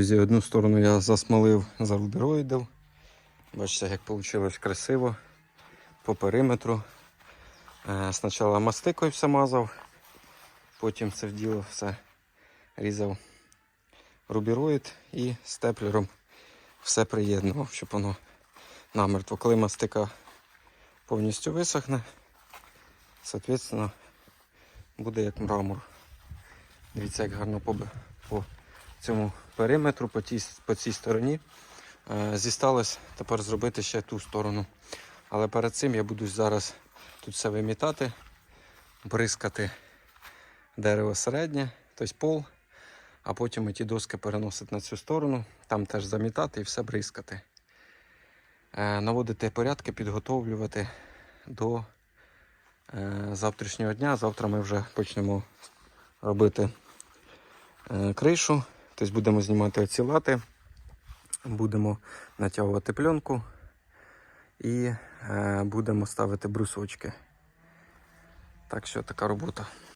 Друзі, одну сторону я засмолив зарубіроїдів. Бачите, як вийшло красиво по периметру. Е, Спочатку мастикою все мазав, потім це в діло все різав рубіроїд і степлером все приєднував, щоб воно намертво. Коли мастика повністю висохне, соответственно, буде як мрамор. Дивіться, як гарно по цьому периметру, по, тій, по цій стороні. Е, Зісталось тепер зробити ще ту сторону. Але перед цим я буду зараз тут все вимітати, бризкати дерево середнє, тобто пол, а потім ті доски переносити на цю сторону, там теж замітати і все бризкати. Е, Наводити порядки, підготовлювати до е, завтрашнього дня. Завтра ми вже почнемо робити кришу, тобто будемо знімати оці лати, будемо натягувати пленку і е, будемо ставити брусочки. Так що така робота.